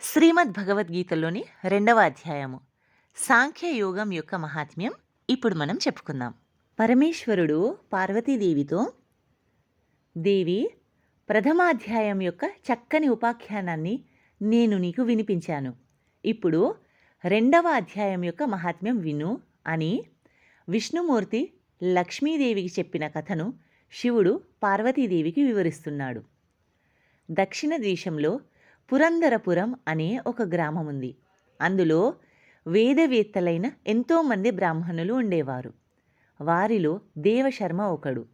శ్రీమద్ భగవద్గీతలోని రెండవ అధ్యాయము. సాంఖ్యయోగం యొక్క మహాత్మ్యం ఇప్పుడు మనం చెప్పుకుందాం. పరమేశ్వరుడు పార్వతీదేవితో దేవి ప్రథమాధ్యాయం యొక్క చక్కని ఉపాఖ్యానాన్ని నేను నీకు వినిపించాను. ఇప్పుడు రెండవ అధ్యాయం యొక్క మహాత్మ్యం విను అని విష్ణుమూర్తి లక్ష్మీదేవికి చెప్పిన కథను శివుడు పార్వతీదేవికి వివరిస్తున్నాడు. దక్షిణ దేశంలో పురందరపురం అనే ఒక గ్రామం ఉంది అందులో వేదవేత్తలైన ఎంతోమంది బ్రాహ్మణులు ఉండేవారు. వారిలో దేవశర్మ ఒకడు.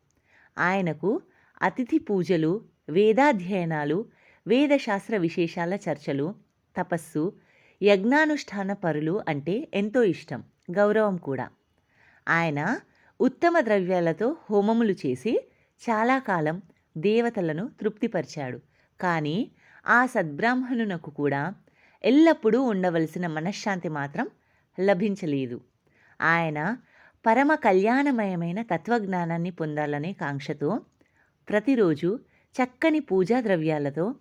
ఆయనకు అతిథి పూజలు వేదాధ్యయనాలు వేదశాస్త్ర విశేషాల చర్చలు తపస్సు యజ్ఞానుష్ఠాన పరులు అంటే ఎంతో ఇష్టం గౌరవం కూడా. ఆయన ఉత్తమ ద్రవ్యాలతో హోమములు చేసి చాలా కాలం దేవతలను తృప్తిపరిచాడు. కానీ ఆ సద్బ్రాహ్మణునకు కూడా ఎల్లప్పుడూ ఉండవలసిన మనశ్శాంతి మాత్రం లభించలేదు. ఆయన పరమ కళ్యాణమయమైన తత్వజ్ఞానాన్ని పొందాలనే కాంక్షతో ప్రతిరోజు చక్కని పూజా ద్రవ్యాలతో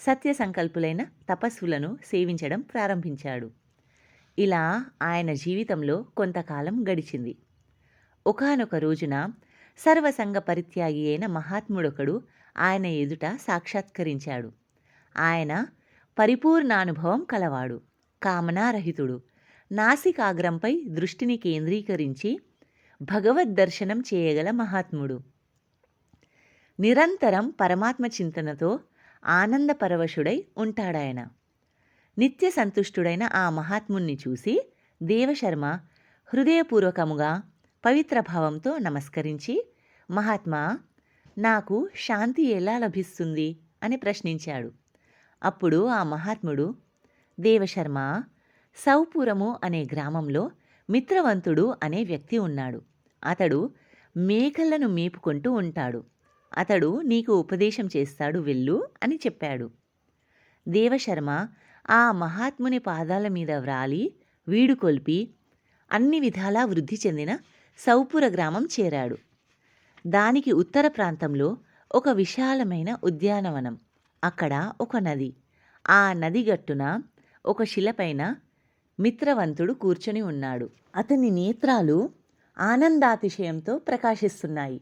సత్య సంకల్పులైన తపస్సులను సేవించడం ప్రారంభించాడు. ఇలా ఆయన జీవితంలో కొంతకాలం గడిచింది. ఒకానొక రోజున సర్వసంగ పరిత్యాగి అయిన మహాత్ముడొకడు ఆయన ఎదుట సాక్షాత్కరించాడు. ఆయన పరిపూర్ణానుభవం కలవాడు కామనారహితుడు. నాసికాగ్రంపై దృష్టిని కేంద్రీకరించి భగవద్ దర్శనం చేయగల మహాత్ముడు. నిరంతరం పరమాత్మ చింతనతో ఆనందపరవశుడై ఉంటాడాయన. నిత్య సంతుష్టుడైన ఆ మహాత్ముణ్ణి చూసి దేవశర్మ హృదయపూర్వకముగా పవిత్ర భావంతో నమస్కరించి మహాత్మా నాకు శాంతి ఎలా లభిస్తుంది? అని ప్రశ్నించాడు. అప్పుడు ఆ మహాత్ముడు దేవశర్మ సౌపురము అనే గ్రామంలో మిత్రవంతుడు అనే వ్యక్తి ఉన్నాడు. అతడు మేకలను మేపుకుంటూ ఉంటాడు. అతడు నీకు ఉపదేశం చేస్తాడు వెళ్ళు అని చెప్పాడు. దేవశర్మ ఆ మహాత్ముని పాదాల మీద వ్రాలి వీడుకొల్పి అన్ని విధాలా వృద్ధి చెందిన సౌపుర గ్రామం చేరాడు. దానికి ఉత్తర ప్రాంతంలో ఒక విశాలమైన ఉద్యానవనం. అక్కడ ఒక నది. ఆ నది గట్టున ఒక శిలపైన మిత్రవంతుడు కూర్చొని ఉన్నాడు. అతని నేత్రాలు ఆనందాతిశయంతో ప్రకాశిస్తున్నాయి.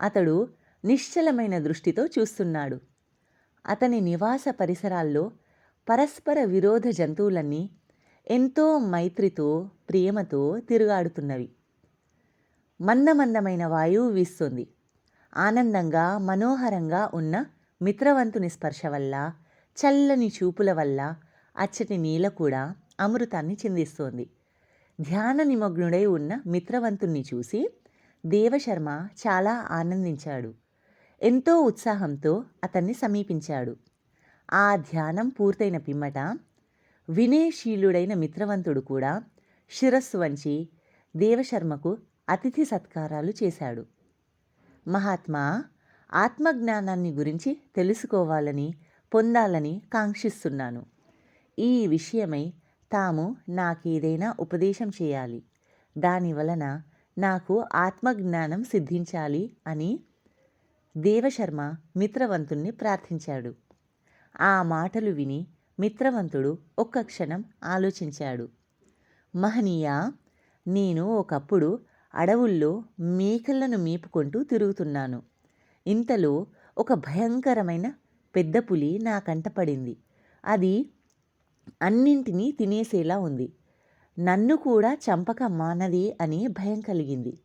అతడు నిశ్చలమైన దృష్టితో చూస్తున్నాడు. అతని నివాస పరిసరాల్లో పరస్పర విరోధ జంతువులన్నీ ఎంతో మైత్రితో ప్రేమతో తిరుగాడుతున్నవి. మందమందమైన వాయువు వీస్తుంది. ఆనందంగా మనోహరంగా ఉన్న మిత్రవంతుని స్పర్శ వల్ల చల్లని చూపుల వల్ల అచ్చటి నీల కూడా అమృతాన్ని చిందిస్తోంది. ధ్యాన నిమగ్నుడై ఉన్న మిత్రవంతుణ్ణి చూసి దేవశర్మ చాలా ఆనందించాడు. ఎంతో ఉత్సాహంతో అతన్ని సమీపించాడు. ఆ ధ్యానం పూర్తయిన పిమ్మట వినయశీలుడైన మిత్రవంతుడు కూడా శిరస్సు వంచి దేవశర్మకు అతిథి సత్కారాలు చేశాడు. మహాత్మా ఆత్మజ్ఞానాన్ని గురించి తెలుసుకోవాలని పొందాలని కాంక్షిస్తున్నాను. ఈ విషయమై తాము నాకేదైనా ఉపదేశం చేయాలి. దాని వలన నాకు ఆత్మజ్ఞానం సిద్ధించాలి అని దేవశర్మ మిత్రవంతుణ్ణి ప్రార్థించాడు. ఆ మాటలు విని మిత్రవంతుడు ఒక్క క్షణం ఆలోచించాడు. మహనీయ నేను ఒకప్పుడు అడవుల్లో మేకలను మేపుకుంటూ తిరుగుతున్నాను. ఇంతలో ఒక భయంకరమైన పెద్ద పులి నా కంటపడింది అది అన్నింటినీ తినేసేలా ఉంది. నన్ను కూడా చంపక మానది అని భయం కలిగింది.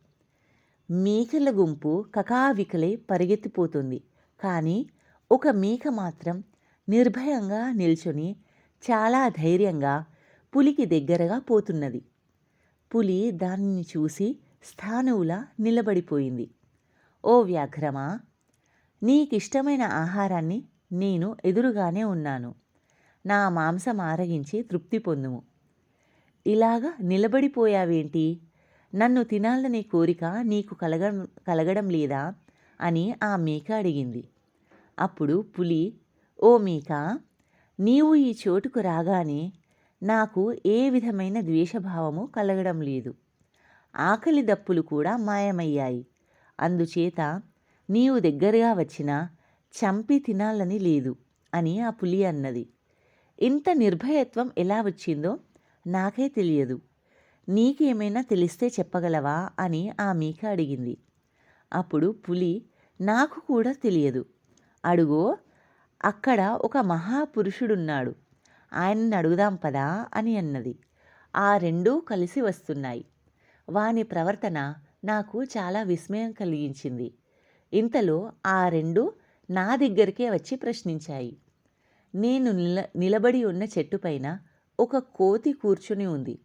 మేకల గుంపు కకావికలై పరిగెత్తిపోతుంది. కానీ ఒక మేక మాత్రం నిర్భయంగా నిల్చొని చాలా ధైర్యంగా పులికి దగ్గరగా పోతున్నది. పులి దానిని చూసి స్థానువులా నిలబడిపోయింది. ఓ వ్యాఘ్రమా నీకిష్టమైన ఆహారాన్ని నేను ఎదురుగానే ఉన్నాను. నా మాంసం ఆరగించి తృప్తి పొందుము. ఇలాగా నిలబడిపోయావేంటి? నన్ను తినాలనే కోరిక నీకు కలగ కలగడం లేదా? అని ఆ మేక అడిగింది. అప్పుడు పులి ఓ మేక నీవు ఈ చోటుకు రాగానే నాకు ఏ విధమైన ద్వేషభావము కలగడం లేదు. ఆకలి దప్పులు కూడా మాయమయ్యాయి. అందుచేత నీవు దగ్గరగా వచ్చినా చంపి తినాలని లేదు అని ఆ పులి అన్నది. ఇంత నిర్భయత్వం ఎలా వచ్చిందో నాకే తెలియదు. నీకేమైనా తెలిస్తే చెప్పగలవా అని ఆ మీక అడిగింది. అప్పుడు పులి నాకు కూడా తెలియదు. అడుగో అక్కడ ఒక మహాపురుషుడున్నాడు. ఆయన్ని అడుగుదాం పదా అని అన్నది. ఆ రెండూ కలిసి వస్తున్నాయి. వాని ప్రవర్తన నాకు చాలా విస్మయం కలిగించింది. ఇంతలో ఆ రెండు నా దగ్గరికే వచ్చి ప్రశ్నించాయి. నేను నిల నిలబడి ఉన్న చెట్టుపైన ఒక కోతి కూర్చుని ఉంది.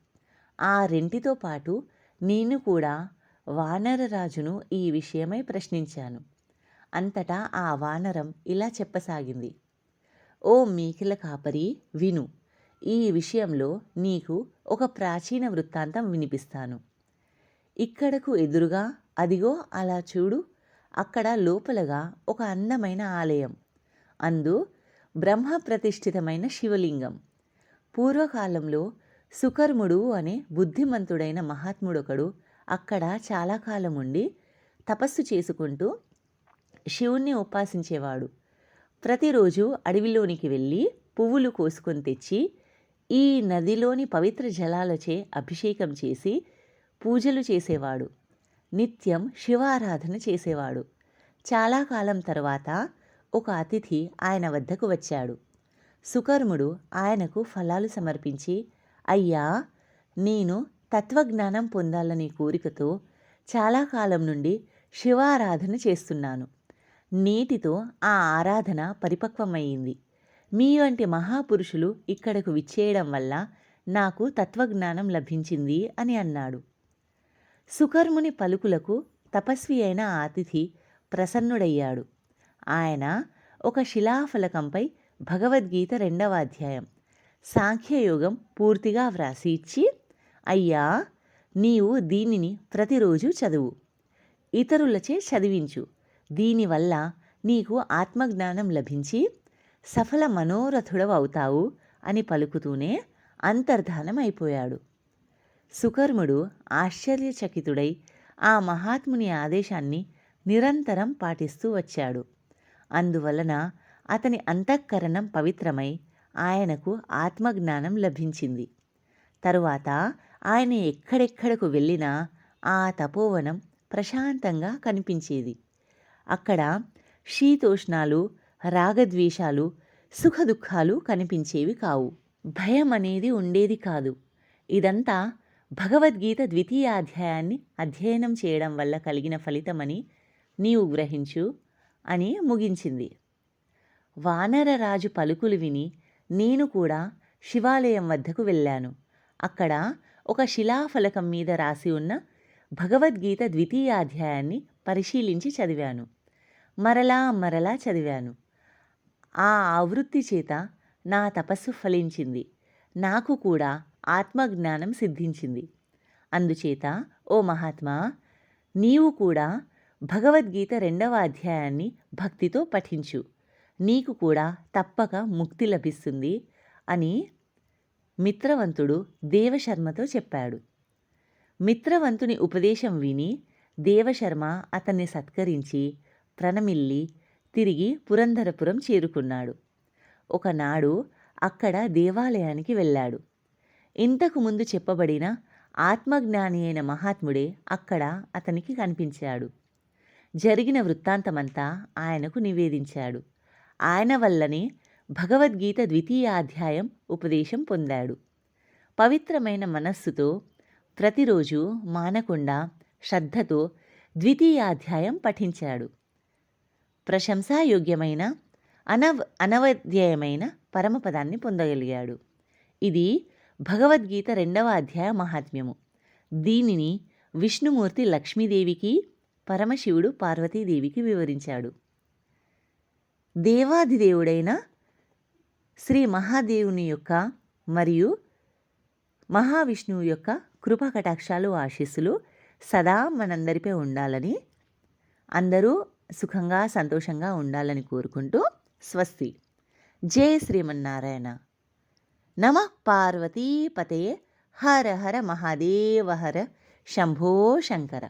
ఆ రెంటితో పాటు నేను కూడా వానరరాజును ఈ విషయమై ప్రశ్నించాను. అంతటా ఆ వానరం ఇలా చెప్పసాగింది. ఓ మీకిల కాపరి విను. ఈ విషయంలో నీకు ఒక ప్రాచీన వృత్తాంతం వినిపిస్తాను. ఇక్కడకు ఎదురుగా అదిగో అలా చూడు అక్కడ లోపలగా ఒక అందమైన ఆలయం. అందు బ్రహ్మ ప్రతిష్ఠితమైన శివలింగం. పూర్వకాలంలో సుకర్ముడు అనే బుద్ధిమంతుడైన మహాత్ముడొకడు అక్కడ చాలా కాలం ఉండి తపస్సు చేసుకుంటూ శివుణ్ణి ఉపాసించేవాడు. ప్రతిరోజు అడవిలోనికి వెళ్ళి పువ్వులు కోసుకొని తెచ్చి ఈ నదిలోని పవిత్ర జలాలచే అభిషేకం చేసి పూజలు చేసేవాడు. నిత్యం శివారాధన చేసేవాడు. చాలా కాలం తర్వాత ఒక అతిథి ఆయన వద్దకు వచ్చాడు. సుకర్ముడు ఆయనకు ఫలాలు సమర్పించి అయ్యా నేను తత్వజ్ఞానం పొందాలనే కోరికతో చాలా కాలం నుండి శివారాధన చేస్తున్నాను. నేటితో ఆ ఆరాధన పరిపక్వమయ్యింది మీ వంటి మహాపురుషులు ఇక్కడకు విచ్చేయడం వల్ల నాకు తత్వజ్ఞానం లభించింది అని అన్నాడు. సుకర్ముని పలుకులకు తపస్వి అయిన అతిథి ప్రసన్నుడయ్యాడు. ఆయన ఒక శిలాఫలకంపై భగవద్గీత రెండవ అధ్యాయం. సాంఖ్యయోగం పూర్తిగా వ్రాసి ఇచ్చి అయ్యా నీవు దీనిని ప్రతిరోజు చదువు. ఇతరులచే చదివించు. దీనివల్ల నీకు ఆత్మజ్ఞానం లభించి సఫల మనోరథుడవవుతావు అని పలుకుతూనే అంతర్ధానమైపోయాడు. సుకర్ముడు ఆశ్చర్యచకితుడై ఆ మహాత్ముని ఆదేశాన్ని నిరంతరం పాటిస్తూ వచ్చాడు. అందువలన అతని అంతఃకరణం పవిత్రమై ఆయనకు ఆత్మజ్ఞానం లభించింది. తరువాత ఆయన ఎక్కడెక్కడకు వెళ్ళినా ఆ తపోవనం ప్రశాంతంగా కనిపించేది. అక్కడ శీతోష్ణాలు రాగద్వేషాలు సుఖదుఖాలు కనిపించేవి కావు. భయం అనేది ఉండేది కాదు. ఇదంతా భగవద్గీత ద్వితీయ అధ్యాయాన్ని అధ్యయనం చేయడం వల్ల కలిగిన ఫలితమని నీవు గ్రహించు అని ముగించింది. వానరరాజు పలుకులు విని నేను కూడా శివాలయం వద్దకు వెళ్ళాను. అక్కడ ఒక శిలాఫలకం మీద రాసి ఉన్న భగవద్గీత ద్వితీయ అధ్యాయాన్ని పరిశీలించి చదివాను. మరలా మరలా చదివాను. ఆ ఆవృత్తి చేత నా తపస్సు ఫలించింది. నాకు కూడా ఆత్మజ్ఞానం సిద్ధించింది. అందుచేత ఓ మహాత్మా నీవు కూడా భగవద్గీత రెండవ అధ్యాయాన్ని భక్తితో పఠించు. నీకు కూడా తప్పక ముక్తి లభిస్తుంది అని మిత్రవంతుడు దేవశర్మతో చెప్పాడు. మిత్రవంతుని ఉపదేశం విని దేవశర్మ అతన్ని సత్కరించి ప్రణమిల్లి తిరిగి పురంధరపురం చేరుకున్నాడు. ఒకనాడు అక్కడ దేవాలయానికి వెళ్ళాడు. ఇంతకు ముందు చెప్పబడిన ఆత్మజ్ఞాని అయిన మహాత్ముడే అక్కడ అతనికి కనిపించాడు. జరిగిన వృత్తాంతమంతా ఆయనకు నివేదించాడు. ఆయన వల్లనే భగవద్గీత ద్వితీయ అధ్యాయం ఉపదేశం పొందాడు. పవిత్రమైన మనస్సుతో ప్రతిరోజు మానకుండా శ్రద్ధతో ద్వితీయాధ్యాయం పఠించాడు. ప్రశంసాయోగ్యమైన అనవ్ అనవధ్యయమైన పరమపదాన్ని పొందగలిగాడు. ఇది భగవద్గీత రెండవ అధ్యాయ మహాత్మ్యము. దీనిని విష్ణుమూర్తి లక్ష్మీదేవికి పరమశివుడు పార్వతీదేవికి వివరించాడు. దేవాదిదేవుడైన శ్రీ మహాదేవుని యొక్క మరియు మహావిష్ణువు యొక్క కృపా కటాక్షాలు ఆశీస్సులు సదా మనందరిపై ఉండాలని అందరూ సుఖంగా సంతోషంగా ఉండాలని కోరుకుంటూ స్వస్తి. జై శ్రీమన్నారాయణ. नमः पार्वतीपते। हर हर महादेव हर। शम्भो शङ्कर।